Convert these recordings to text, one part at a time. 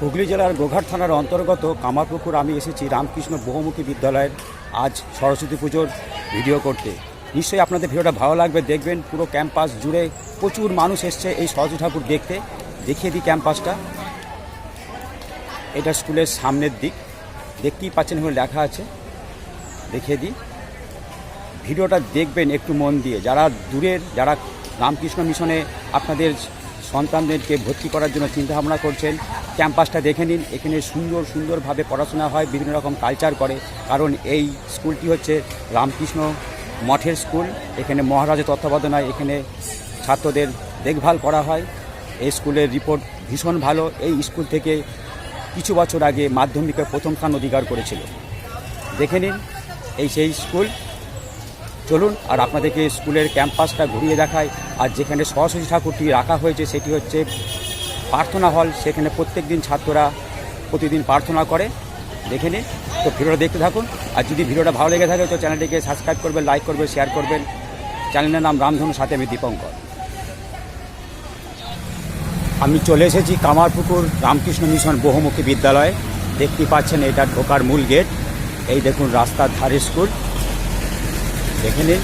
হুগলি জেলার গোঘাট থানার অন্তর্গত কামারপুকুর আমি এসেছি রামকৃষ্ণ বহুমুখী বিদ্যালয়ের আজ সরস্বতী পুজোর ভিডিও করতে। নিশ্চয়ই আপনাদের ভিডিওটা ভালো লাগবে, দেখবেন পুরো ক্যাম্পাস জুড়ে প্রচুর মানুষ এসছে এই সরস্বতী ঠাকুর দেখতে। দেখিয়ে দিই ক্যাম্পাসটা। এটা স্কুলের সামনের দিক। দেখতেই পাচ্ছেন এখানে লেখা আছে। দেখিয়ে দিই। ভিডিওটা দেখবেন একটু মন দিয়ে। যারা দূরের, যারা রামকৃষ্ণ মিশনে আপনাদের সন্তানদেরকে ভর্তি করার জন্য চিন্তাভাবনা করছেন। ক্যাম্পাসটা দেখে নিন। এখানে সুন্দর, সুন্দরভাবে পড়াশোনা হয়, বিভিন্ন রকম কালচার করে। কারণ এই স্কুলটি হচ্ছে রামকৃষ্ণ মঠের স্কুল। এখানে মহারাজের তত্ত্বাবধানায় এখানে ছাত্রদের দেখভাল করা হয়। এই স্কুলের রিপোর্ট ভীষণ ভালো। এই স্কুল থেকে কিছু বছর আগে মাধ্যমিকে প্রথম স্থান অধিকার করেছিল। দেখে নিন, এই সেই স্কুল। চলুন, আর আপনাদেরকে স্কুলের ক্যাম্পাসটা ঘুরিয়ে দেখায় আর যেখানে সরস্বতী ঠাকুরটি রাখা হয়েছে, সেটি হচ্ছে প্রার্থনা হল। সেখানে প্রত্যেক দিন ছাত্ররা প্রতিদিন প্রার্থনা করে। দেখে নিন। তো ভিডিওটা দেখতে থাকুন। আর যদি ভিডিওটা ভালো লেগে থাকে, তো চ্যানেলটিকে সাবস্ক্রাইব করবেন, লাইক করবেন, শেয়ার করবেন। চ্যানেলের নাম রামধনু, সাথে আমি দীপঙ্কর। আমি চলে এসেছি কামারপুকুর রামকৃষ্ণ মিশন বহুমুখী বিদ্যালয়ে। দেখতে পাচ্ছেন, এটা ঢোকার মূল গেট। এই দেখুন, রাস্তার ধারে স্কুল। দেখে নিন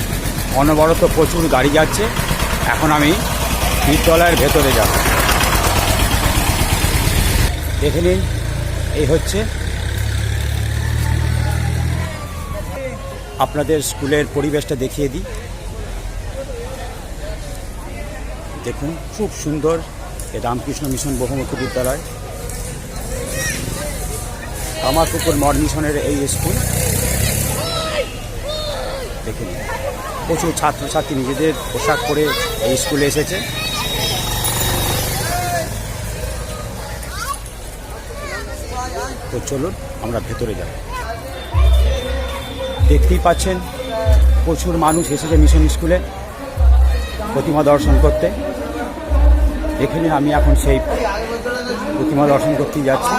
অনবরত প্রচুর গাড়ি যাচ্ছে। এখন আমি বিদ্যালয়ের ভেতরে যাব। দেখে নিন এই হচ্ছে। আপনাদের স্কুলের পরিবেশটা দেখিয়ে দিই। দেখুন, খুব সুন্দর এ রামকৃষ্ণ মিশন বহুমুখী বিদ্যালয়। কামারপুকুর মঠ মিশনের এই স্কুল। দেখে প্রচুর ছাত্রছাত্রী নিজেদের পোশাক পরে এই স্কুলে এসেছে। তো চলুন, আমরা ভেতরে যাব দেখতেই পাচ্ছেন, প্রচুর মানুষ এসেছে মিশন স্কুলে প্রতিমা দর্শন করতে। এখানে আমি এখন সেই প্রতিমা দর্শন করতেই যাচ্ছি।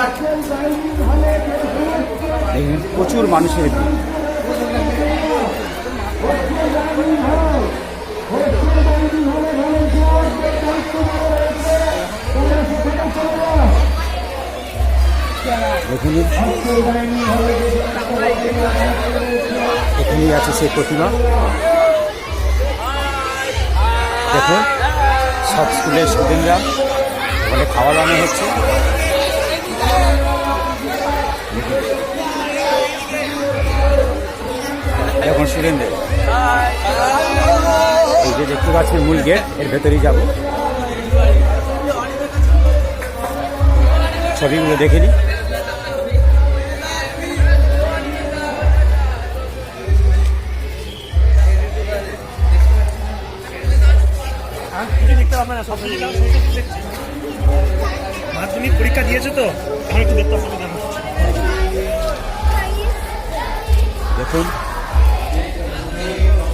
প্রচুর মানুষের ভিড়। দেখুন এখানেই আছে সেই প্রতিমা। দেখুন, সব স্কুলের স্টুডেন্টরা ওখানে খাওয়া দাওয়া হচ্ছে। এখন স্টুডেন্টদের। এই যে দেখতে পাচ্ছেন মূল গেট, এর ভেতরেই যাব। ছবিগুলো দেখে নিই। দেখতে পাবে না সব মাধ্যমিক পরীক্ষা দিয়েছ তো? এখন একটু দেখতে না দেখুন।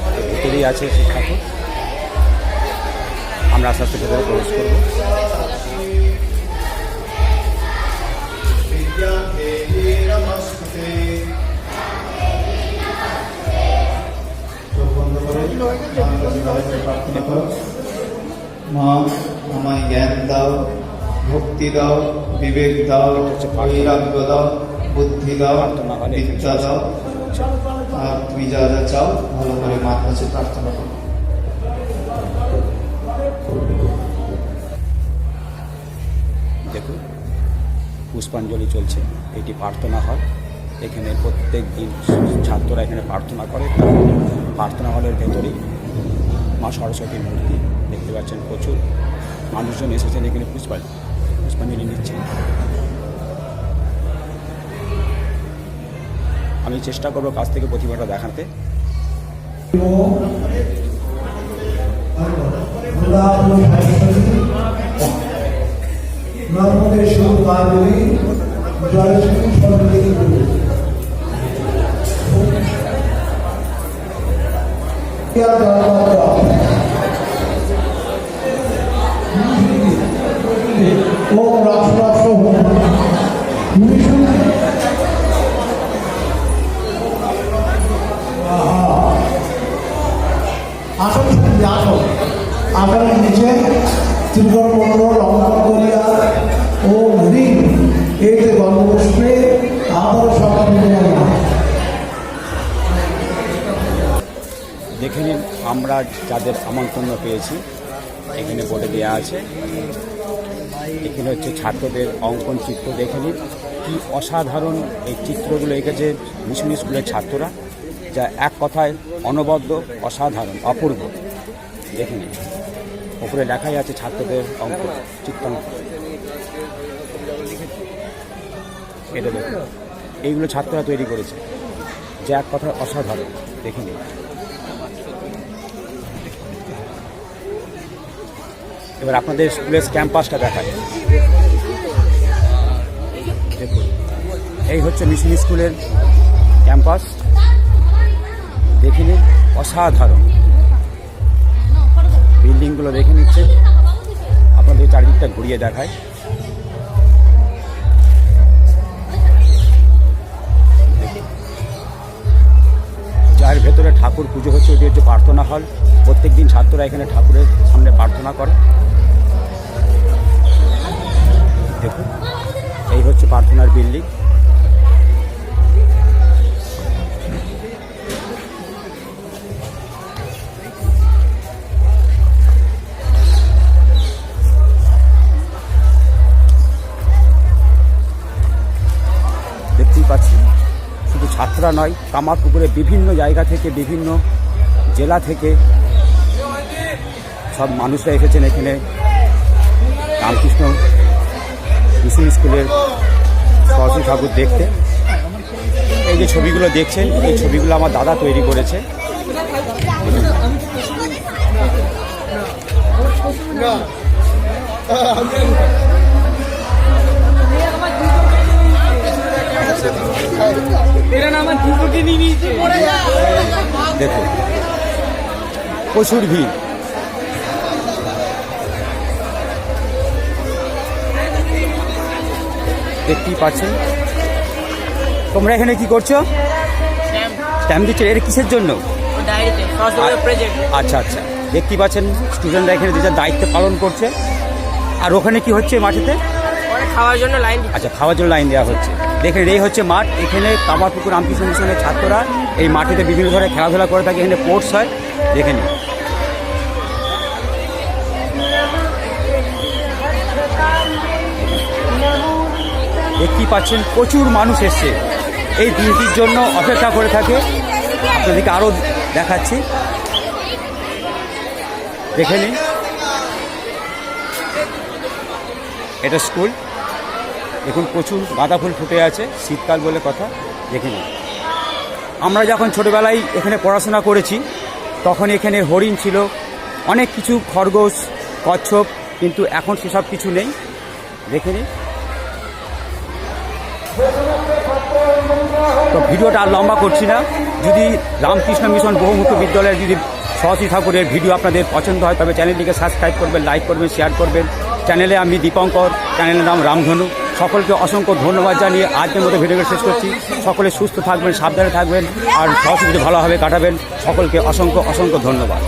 এর ভেতরেই আছে সেই ঠাকুর আমরা আস্তে আস্তে ভেতরে প্রবেশ করব। মা আমায় জ্ঞান দাও ভক্তি দাও বিবেক দাও বৈরাগ্য দাও বুদ্ধি দাও বিদ্যা দাও। আর তুমি যা যা চাও ভালো করে মার কাছে প্রার্থনা করো। দেখুন পুষ্পাঞ্জলি চলছে। এটি প্রার্থনা হল এখানে প্রত্যেক দিন ছাত্ররা এখানে প্রার্থনা করে। প্রার্থনা হলের ভেতরেই মা সরস্বতীর মূর্তি দেখতে পাচ্ছেন প্রচুর মানুষজন এসেছেন এখানে পুষ্পা পুষ্পাঞ্জলি নিচ্ছেন আমি চেষ্টা করব কাছ থেকে প্রতিভাটা দেখাতে। নর্মদেশ্বর ও এই যে দেখে নিন, আমরা যাদের আমন্ত্রণ পেয়েছি, এখানে বলে দেওয়া আছে। এখানে হচ্ছে ছাত্রদের অঙ্কন চিত্র দেখে নিন। কী অসাধারণ এই চিত্রগুলো এঁকেছে মিশন স্কুলের ছাত্ররা। যা এক কথায় অনবদ্য, অসাধারণ, অপূর্ব। দেখে নিন। ওপরে লেখাই আছে ছাত্রদের অঙ্ক চিত্রাঙ্ক এটা দেখুন। এইগুলো ছাত্ররা তৈরি করেছে। যে এক কথায় অসাধারণ। দেখে এবার আপনাদের স্কুলের ক্যাম্পাসটা দেখায় দেখুন। এই হচ্ছে মিশন স্কুলের ক্যাম্পাস। দেখে নিন, অসাধারণ। বিল্ডিংগুলো দেখে নিচ্ছে। আপনাদের চারিদিকটা ঘুরিয়ে দেখায়। যার ভেতরে ঠাকুর পুজো হচ্ছে, ওটি হচ্ছে প্রার্থনা হল। প্রত্যেক দিন ছাত্ররা এখানে ঠাকুরের সামনে প্রার্থনা করে। দেখুন, এই হচ্ছে প্রার্থনার বিল্ডিং। পাচ্ছি শুধু ছাত্ররা নয়, কামারপুকুরে বিভিন্ন জায়গা থেকে, বিভিন্ন জেলা থেকে সব মানুষরা এসেছেন এখানে। রামকৃষ্ণ মিশন স্কুলের সরস্বতী ঠাকুর দেখতে। এই যে ছবিগুলো দেখছেন, এই ছবিগুলো আমার দাদা তৈরি করেছে। দেখুন প্রচুর ভিড়। দেখতেই পাচ্ছেন তোমরা এখানে কি করছ? স্ট্যাম্প দিচ্ছ? এর কিসের জন্য? আচ্ছা আচ্ছা। দেখতেই পাচ্ছেন স্টুডেন্টরা এখানে যে দায়িত্ব পালন করছে। আর ওখানে কি হচ্ছে মাঠেতে? পরে খাওয়ার জন্য লাইন আচ্ছা খাওয়ার জন্য লাইন দেওয়া হচ্ছে। দেখেন এই হচ্ছে মাঠ। এখানে কামারপুকুর রামকৃষ্ণ মিশনের ছাত্ররা এই মাঠেতে বিভিন্ন ধরনের খেলাধুলা করে থাকে। এখানে স্পোর্টস হয়। দেখে নিন। দেখতেই পাচ্ছেন প্রচুর মানুষ এসছে। এই দিনটির জন্য অপেক্ষা করে থাকে। আপনাদেরকে আরও দেখাচ্ছি। দেখে নিন। এটা স্কুল দেখুন, প্রচুর গাঁদা ফুল ফুটে আছে, শীতকাল বলে কথা দেখে নিন আমরা যখন ছোটোবেলায় এখানে পড়াশোনা করেছি, তখন এখানে হরিণ ছিল, অনেক কিছু, খরগোশ, কচ্ছপ, কিন্তু এখন সেসব কিছু নেই দেখে নিন তো ভিডিওটা আর লম্বা করছি না। যদি রামকৃষ্ণ মিশন বহুমুখী বিদ্যালয়ের যদি সরস্বতী ঠাকুরের ভিডিও আপনাদের পছন্দ হয়, তবে চ্যানেলটিকে সাবস্ক্রাইব করবেন, লাইক করবেন, শেয়ার করবেন। চ্যানেলে আমি দীপঙ্কর, চ্যানেলের নাম রামধনু। সকলকে অসংখ্য ধন্যবাদ জানিয়ে আজকের মতো ভিডিওটা শেষ করছি। সকলে সুস্থ থাকবেন, সাবধানে থাকবেন, আর সরস্বতী ভালোভাবে কাটাবেন। সকলকে অসংখ্য অসংখ্য ধন্যবাদ।